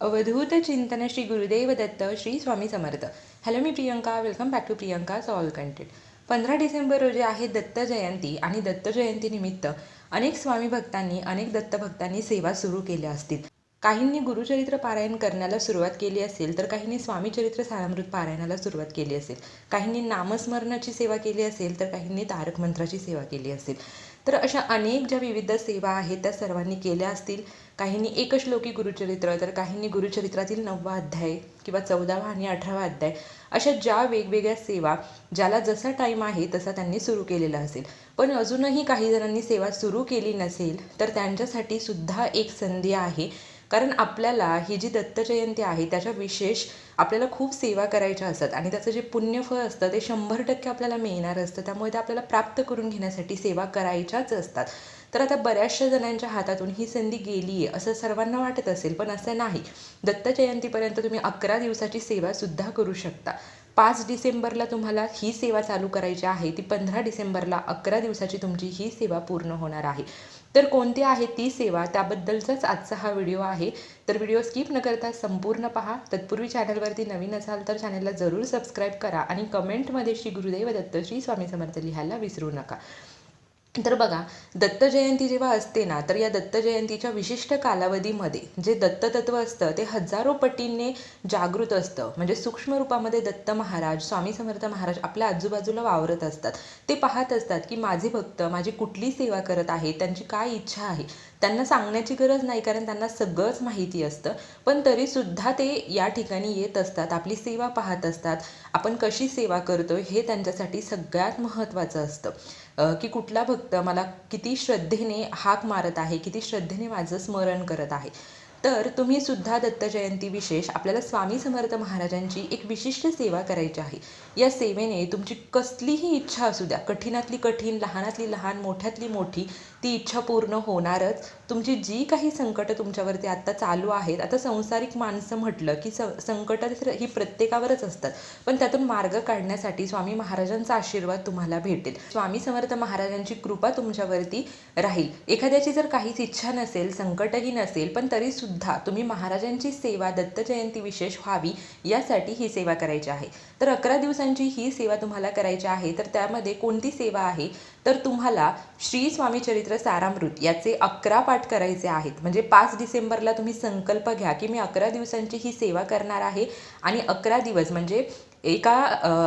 अवधूत चिंतन Shri Gurudev Datta Shri Swami Samarth. Hello me Priyanka. Welcome back to Priyanka all content पंधरा December रोजी आहे दत्त जयंती आणि दत्त जयंतीनिमित्त अनेक स्वामी भक्तांनी अनेक दत्त भक्तांनी सेवा सुरू केल्या असतील. काहींनी गुरुचरित्र पारायण करण्याला सुरुवात केली असेल तर काहींनी स्वामीचरित्र सारामृत पारायणाला सुरुवात केली असेल. काहींनी नामस्मरणाची सेवा केली असेल तर काहींनी तारक मंत्राची सेवा केली असेल. तर अशा अनेक ज्या विविध सेवा आहेत त्या सर्वांनी केल्या असतील. काहींनी एकश्लोकी गुरुचरित्र तर काहींनी गुरुचरित्रातील नववा अध्याय किंवा चौदावा आणि अठरावा अध्याय अशा ज्या वेगवेगळ्या सेवा ज्याला जसा टाईम आहे तसा त्यांनी सुरू केलेला असेल. पण अजूनही काही जणांनी सेवा सुरू केली नसेल तर त्यांच्यासाठी सुद्धा एक संधी आहे. कारण आपल्याला ही जी दत्तजयंती आहे त्याच्या विशेष आपल्याला खूप सेवा करायच्या असतात आणि त्याचं जे पुण्यफळ असतं ते शंभर टक्के आपल्याला मिळणार असतं. त्यामुळे ते आपल्याला प्राप्त करून घेण्यासाठी सेवा करायच्याच असतात. तर आता बऱ्याचशा जणांच्या हातातून ही संधी गेली आहे असं सर्वांना वाटत असेल पण असं नाही. दत्त जयंतीपर्यंत तुम्ही अकरा दिवसाची सेवासुद्धा करू शकता. पाच डिसेंबरला तुम्हाला ही सेवा चालू करायची आहे ती पंधरा डिसेंबरला अकरा दिवसाची तुमची ही सेवा पूर्ण होणार आहे. तर कोणती आहे ती सेवा? त्याबद्दलचाच आजचा हा व्हिडिओ आहे. तर व्हिडिओ स्किप न करता संपूर्ण पहा. तत्पूर्वी चॅनलवरती नवीन असाल तर चॅनलला जरूर सबस्क्राईब करा आणि कमेंटमध्ये श्री गुरुदेव दत्त श्री स्वामी समर्थ लिहायला विसरू नका. तर बघा दत्त जयंती जेव्हा असते ना तर या दत्त जयंतीच्या विशिष्ट कालावधीमध्ये जे दत्ततत्व असतं ते हजारो पटींनी जागृत असतं. म्हणजे सूक्ष्म रूपामध्ये दत्त महाराज स्वामी समर्थ महाराज आपल्या आजूबाजूला वावरत असतात. ते पाहत असतात की माझे भक्त माझी कुठली सेवा करत आहे त्यांची काय इच्छा आहे? त्यांना सांगण्याची गरज नाही कारण त्यांना सगळंच माहिती असतं. पण तरीसुद्धा ते या ठिकाणी येत असतात आपली सेवा पाहत असतात. आपण कशी सेवा करतो हे त्यांच्यासाठी सगळ्यात महत्त्वाचं असतं. की कुठला भक्त मला किती श्रद्धेने हाक मारत आहे किती श्रद्धेने माझं स्मरण करत आहे. तर तुम्ही सुद्धा दत्त जयंती विशेष आपल्याला स्वामी समर्थ महाराजांची एक विशिष्ट सेवा करायची आहे. या सेवेने तुमची कसलीही इच्छा असू द्या कठीणातली कठीण लहानातली लहान मोठ्यातली मोठी ती इच्छा पूर्ण होणारच. तुमची जी काही संकटं तुमच्यावरती आत्ता चालू आहेत आता संसारिक माणसं म्हटलं की स संकटं ही प्रत्येकावरच असतात. पण त्यातून मार्ग काढण्यासाठी स्वामी महाराजांचा आशीर्वाद तुम्हाला भेटेल. स्वामी समर्थ महाराजांची कृपा तुमच्यावरती राहील. एखाद्याची जर काहीच इच्छा नसेल संकटही नसेल पण तरी सुद्धा तुम्ही महाराजांची सेवा दत्त जयंती विशेष व्हावी यासाठी ही सेवा करायची आहे. तर अकरा दिवसांची ही सेवा तुम्हाला करायची आहे तर त्यामध्ये कोणती सेवा आहे? तर तुम्हाला श्री स्वामी चरित्र सारामृत याचे अकरा पाठ करायचे आहेत. म्हणजे पाच डिसेंबरला तुम्ही संकल्प घ्या की मी अकरा दिवसांची ही सेवा करणार आहे आणि अकरा दिवस म्हणजे एका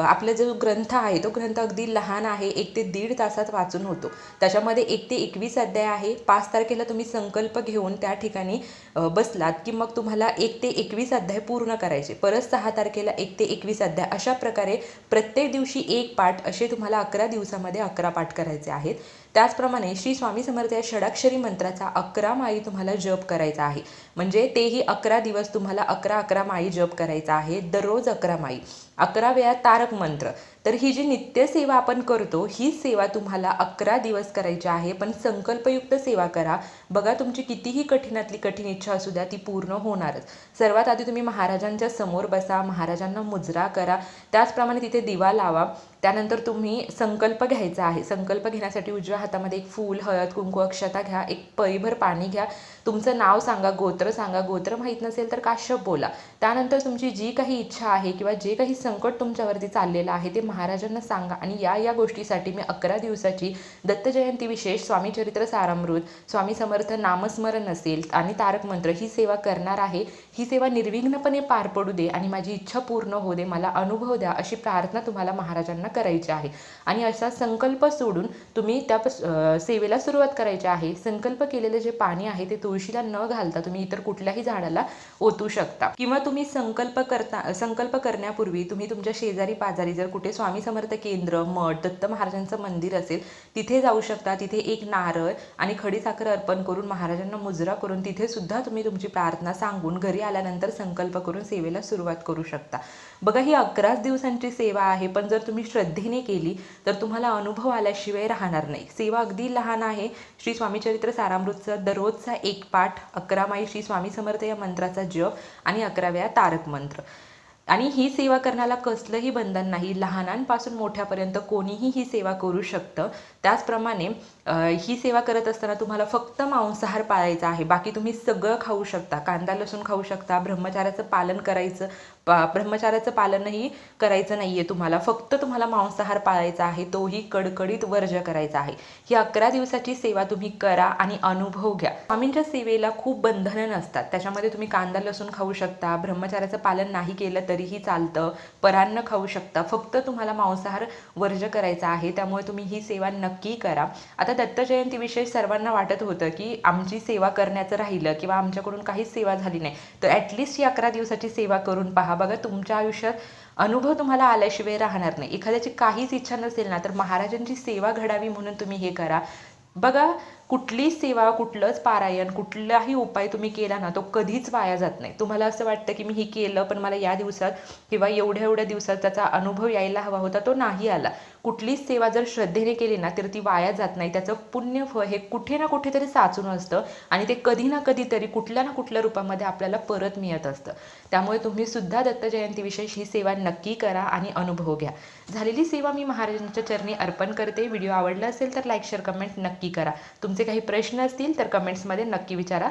आपला जो ग्रंथ आहे तो ग्रंथ अगदी लहान आहे एक ते दीड तासात वाचून होतो. त्याच्यामध्ये एक ते एकवीस अध्याय आहे. पाच तारखेला तुम्ही संकल्प घेऊन त्या ठिकाणी बसलात की मग तुम्हाला एक ते एकवीस अध्याय पूर्ण करायचे. परत सहा तारखेला एक ते एकवीस अध्याय. अशा प्रकारे प्रत्येक दिवशी एक पाठ असे तुम्हाला अकरा दिवसामध्ये अकरा पाठ करायचे आहेत. त्याचप्रमाणे श्री स्वामी समर्थ या षडाक्षरी मंत्राचा अकरा माळी तुम्हाला जप करायचा आहे. म्हणजे तेही अकरा दिवस तुम्हाला अकरा अकरा माळी जप करायचा आहे. दररोज अकरा माळी. अकरा वेळा तारक मंत्र. तर ही जी नित्यसेवा आपण करतो ही सेवा तुम्हाला अकरा दिवस करायची आहे. पण संकल्पयुक्त सेवा करा. बघा तुमची कितीही कठीणातली कठीण इच्छा असू द्या ती पूर्ण होणारच. सर्वात आधी तुम्ही महाराजांच्या समोर बसा महाराजांना मुजरा करा. त्याचप्रमाणे तिथे दिवा लावा. त्यानंतर तुम्ही संकल्प घ्यायचा आहे. संकल्प घेण्यासाठी उजव्या हातामध्ये एक फूल हळद कुंकू अक्षता घ्या. एक पळीभर पाणी घ्या. तुमचं नाव सांगा गोत्र सांगा. गोत्र माहीत नसेल तर काश्यप बोला. त्यानंतर तुमची जी काही इच्छा आहे किंवा जे काही संकट तुमच्यावरती चाललेलं आहे ते महाराजांना सांगा. आणि या या गोष्टीसाठी मी अकरा दिवसाची दत्त जयंती विशेष स्वामी चरित्र सारामृत स्वामी समर्थ नामस्मरण असेल आणि तारक मंत्र ही सेवा करणार आहे. ही सेवा निर्विघ्नपणे पार पडू दे आणि माझी इच्छा पूर्ण होऊ दे. मला अनुभव द्या अशी प्रार्थना तुम्हाला महाराजांना करायची आहे. आणि असा संकल्प सोडून तुम्ही त्या सेवेला सुरुवात करायची आहे. संकल्प केलेले जे पाणी आहे ते तुळशीला न घालता तुम्ही इतर कुठल्याही झाडाला ओतू शकता. किंवा तुम्ही संकल्प करता संकल्प करण्यापूर्वी तुम्ही तुमच्या शेजारी पाजारी जर कुठे स्वामी समर्थ केंद्र मठ दत्त महाराजांचं मंदिर असेल तिथे जाऊ शकता. तिथे एक नारळ आणि खडी साखर अर्पण करून महाराजांना मुजरा करून तिथे सुद्धा तुम्ही तुमची प्रार्थना सांगून घरी आल्यानंतर संकल्प करून सेवेला सुरुवात करू शकता. बघा ही अकराच दिवसांची सेवा आहे पण जर तुम्ही श्रद्धेने केली तर तुम्हाला अनुभव आल्याशिवाय राहणार नाही. सेवा अगदी लहान आहे. श्री स्वामीचरित्र सारामृतचा दररोजचा एक पाठ अकरा माई श्री स्वामी समर्थ या मंत्राचा जप आणि अकराव्या तारक मंत्र. आणि ही सेवा करण्याला कसलंही बंधन नाही. लहानांपासून मोठ्यापर्यंत कोणीही ही सेवा करू शकतं. त्याचप्रमाणे ही सेवा करत असताना तुम्हाला फक्त मांसाहार पाळायचा आहे. बाकी तुम्ही सगळं खाऊ शकता. कांदा लसूण खाऊ शकता. ब्रह्मचार्याचं पालन करायचं. ब्रह्मचार्याचं पालनही करायचं नाही आहे तुम्हाला. फक्त तुम्हाला मांसाहार पाळायचा आहे तोही कडकडीत वर्ज करायचा आहे. ही अकरा दिवसाची सेवा तुम्ही करा आणि अनुभव घ्या. स्वामींच्या सेवेला खूप बंधनं नसतात. त्याच्यामध्ये तुम्ही कांदा लसूण खाऊ शकता. ब्रह्मचार्याचं पालन नाही केलं तरीही चालतं. परान्न खाऊ शकता. फक्त तुम्हाला मांसाहार वर्ज करायचा आहे त्यामुळे तुम्ही ही सेवा नक्की करा. आता दत्त जयंतीविषयी सर्वांना वाटत होतं की आमची सेवा करण्याचं राहिलं किंवा आमच्याकडून काहीच सेवा झाली नाही. तर ॲटलिस्ट ही अकरा दिवसाची सेवा करून पहा. बघा तुमच्या आयुष्यात अनुभव तुम्हाला आल्याशिवाय राहणार नाही. एखाद्याची काहीच इच्छा नसेल ना तर महाराजांची सेवा घडावी म्हणून तुम्ही हे करा. बघा कुठलीच सेवा कुठलंच पारायण कुठलाही उपाय तुम्ही केला ना तो कधीच वाया जात नाही. तुम्हाला असं वाटतं की मी हे केलं पण मला या दिवसात किंवा एवढ्या एवढ्या दिवसात त्याचा अनुभव यायला हवा होता तो नाही आला. कुठलीच सेवा जर श्रद्धेने केली ना तर ती वाया जात नाही. त्याचं पुण्य फळ हे कुठे ना कुठेतरी साचून असतं आणि ते कधी ना कधीतरी कुठल्या ना कुठल्या रूपामध्ये आपल्याला परत मिळत असतं. त्यामुळे तुम्ही सुद्धा दत्तजयंतीविषयी ही सेवा नक्की करा आणि अनुभव घ्या. झालेली सेवा मी महाराजांच्या चरणी अर्पण करते. व्हिडिओ आवडला असेल तर लाईक शेअर कमेंट नक्की करा. तुमचे काही प्रश्न असतील तर कमेंट्समध्ये नक्की विचारा.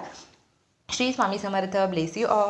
Shri Swami Samarth. Bless you all